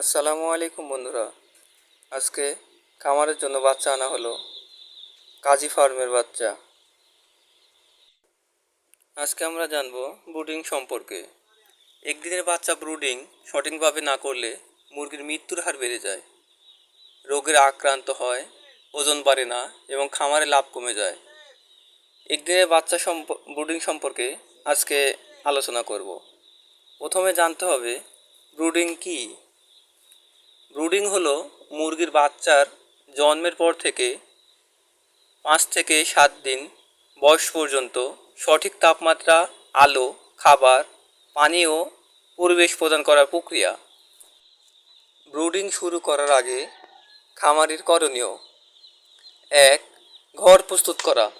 আসসালামু আলাইকুম বন্ধুরা। আজকে খামারের জন্য বাচ্চা আনা হলো। কাজী ফার্মের বাচ্চা। আজকে আমরা জানব ব্রুডিং সম্পর্কে। একদিনের বাচ্চা ব্রুডিং সঠিকভাবে না করলে মুরগির মৃত্যুর হার বেড়ে যায়। রোগের আক্রান্ত হয়, ওজন বাড়ে না এবং খামারে লাভ কমে যায়। একদিনের বাচ্চা সম্প ব্রুডিং সম্পর্কে আজকে আলোচনা করব। প্রথমে জানতে হবে, ব্রুডিং কী? ব্রুডিং হলো মুরগির বাচ্চার জন্মের পর থেকে পাঁচ থেকে সাত দিন বয়স পর্যন্ত সঠিক তাপমাত্রা, আলো, খাবার, পানি ও পরিবেশ প্রদান করার প্রক্রিয়া। ব্রুডিং শুরু করার আগে খামারির করণীয়। এক, ঘর প্রস্তুত করা।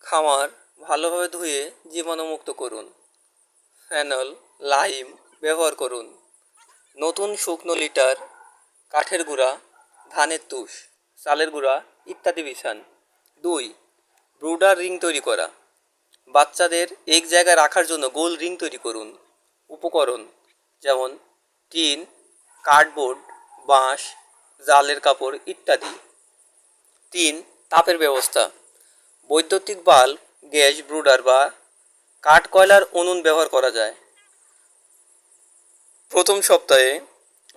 খামার ভালোভাবে ধুয়ে জীবাণুমুক্ত করুন। ফ্যানল, লাইম ব্যবহার করুন। নতুন শুকনো লিটার, কাঠের গুঁড়া, ধানের তুষ, চালের গুঁড়া ইত্যাদি বিছান। দুই, ব্রুডার রিং তৈরি করা। বাচ্চাদের এক জায়গায় রাখার জন্য গোল রিং তৈরি করুন। উপকরণ, যেমন টিন, কার্ডবোর্ড, বাঁশ, জালের কাপড় ইত্যাদি। তিন, তাপের ব্যবস্থা। বৈদ্যুতিক বাল্ব, গ্যাস, ব্রুডার বা কাঠ কয়লার উনুন ব্যবহার করা যায়। প্রথম সপ্তাহে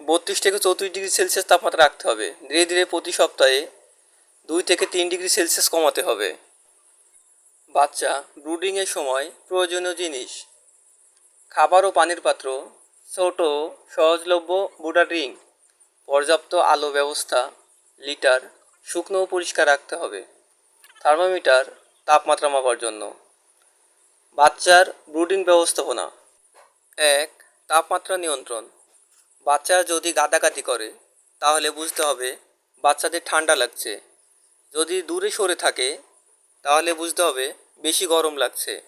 বত্রিশ থেকে চৌত্রিশ ডিগ্রি সেলসিয়াস তাপমাত্রা রাখতে হবে। ধীরে ধীরে প্রতি সপ্তাহে দুই থেকে তিন ডিগ্রি সেলসিয়াস কমাতে হবে। বাচ্চা ব্রুডিংয়ের সময় প্রয়োজনীয় জিনিস, খাবার ও পানির পাত্র, ছোট সহজলভ্য বুডার রিং পর্যাপ্ত আলো ব্যবস্থা, লিটার, শুকনো পরিষ্কার রাখতে হবে। থার্মোমিটার তাপমাত্রা মাপার জন্য। বাচ্চার ব্রুডিং ব্যবস্থাপনা। এক তাপমাত্রা নিয়ন্ত্রণ। বাচ্চারা যদি গাদাগাদি করে, তাহলে বুঝতে হবে বাচ্চাদের ঠান্ডা লাগছে। যদি দূরে সরে থাকে, তাহলে বুঝতে হবে বেশি গরম লাগছে।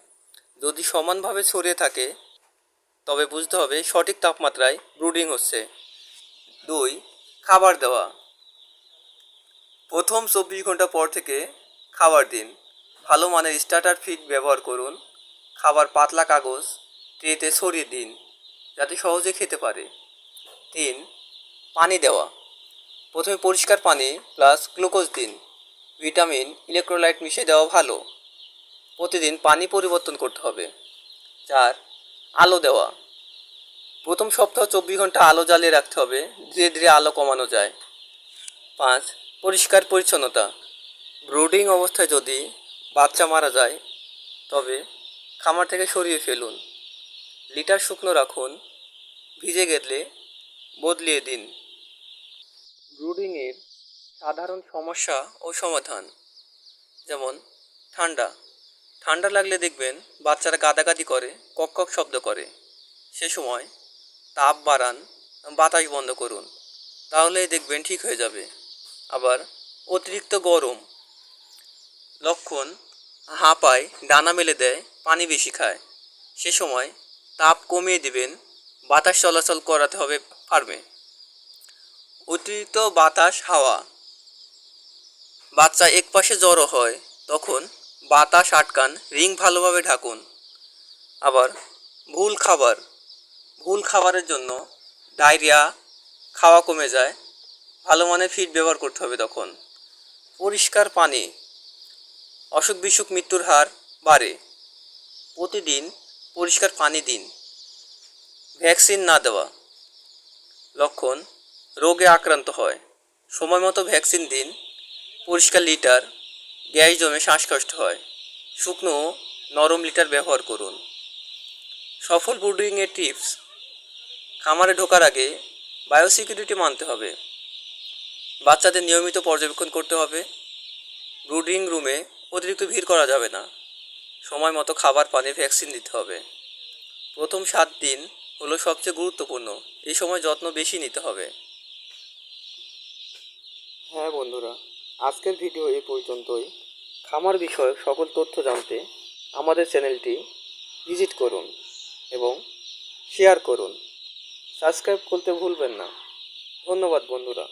যদি সমানভাবে ছড়িয়ে থাকে, তবে বুঝতে হবে সঠিক তাপমাত্রায় ব্রুডিং হচ্ছে। দুই, খাবার দেওয়া। প্রথম চব্বিশ ঘণ্টা পর থেকে খাবার দিন। ভালো মানের স্টার্টার ফিড ব্যবহার করুন। খাবার পাতলা কাগজ, ট্রেতে ছড়িয়ে দিন। যাতে সহজে খেতে পারে। তিন, পানি দেওয়া। প্রথমে পরিষ্কার পানি প্লাস গ্লুকোজ দিন। ভিটামিন ইলেকট্রোলাইট মিশিয়ে দেওয়া ভালো। প্রতিদিন পানি পরিবর্তন করতে হবে। চার, আলো দেওয়া। প্রথম সপ্তাহ চব্বিশ ঘণ্টা আলো জ্বালিয়ে রাখতে হবে, ধীরে ধীরে আলো কমানো যায়। পাঁচ, পরিষ্কার পরিচ্ছন্নতা। ব্রুডিং অবস্থায় যদি বাচ্চা মারা যায়, তবে খামার থেকে সরিয়ে ফেলুন। লিটার শুকনো রাখুন। ভিজে গেলে বদলিয়ে দিন। ব্রুডিংয়ের সাধারণ সমস্যা ও সমাধান, যেমন ঠান্ডা। ঠান্ডা লাগলে দেখবেন বাচ্চারা গাদাগাদি করে, কক কক শব্দ করে। সে সময় তাপ বাড়ান, বাতাস বন্ধ করুন। তাহলেই দেখবেন ঠিক হয়ে যাবে। আবার অতিরিক্ত গরম। লক্ষণ হাঁপায়, ডানা মেলে দেয়, পানি বেশি খায়। সে সময় তাপ কমিয়ে দিবেন বাতাস চলাচল করাতে হবে ফার্মে। অতিরিক্ত বাতাস হাওয়া। বাচ্চা এক পাশে জড়ো হয়, তখন বাতাস আটকান, রিং ভালোভাবে ঢাকুন। আবার ভুল খাবার। ভুল খাবারের জন্য ডায়রিয়া, খাওয়া কমে যায়। ভালো মানের ফিড ব্যবহার করতে হবে তখন। পরিষ্কার পানি। অসুখ বিসুখ মৃত্যুর হার বাড়ে। প্রতিদিন পরিষ্কার পানি দিন। ভ্যাকসিন না দেওয়া। লক্ষণ, রোগে আক্রান্ত হয়। সময় মতো ভ্যাকসিন দিন। পরিষ্কার লিটার, গ্যাস জমে শ্বাসকষ্ট হয়। শুকনো নরম লিটার ব্যবহার করুন। সফল ব্রুডিংয়ের টিপস, খামারে ঢোকার আগে বায়োসিকিউরিটি মানতে হবে। বাচ্চাদের নিয়মিত পর্যবেক্ষণ করতে হবে। ব্রুডিং রুমে অতিরিক্ত ভিড় করা যাবে না। সময় মতো খাবার, পানি, ভ্যাকসিন দিতে হবে। প্রথম সাত দিন হলো সবচেয়ে গুরুত্বপূর্ণ। এই সময় যত্ন বেশি নিতে হবে। হ্যাঁ বন্ধুরা, আজকের ভিডিও এই পর্যন্তই। খামার বিষয়ে সকল তথ্য জানতে আমাদের চ্যানেলটি ভিজিট করুন এবং শেয়ার করুন। সাবস্ক্রাইব করতে ভুলবেন না। ধন্যবাদ বন্ধুরা।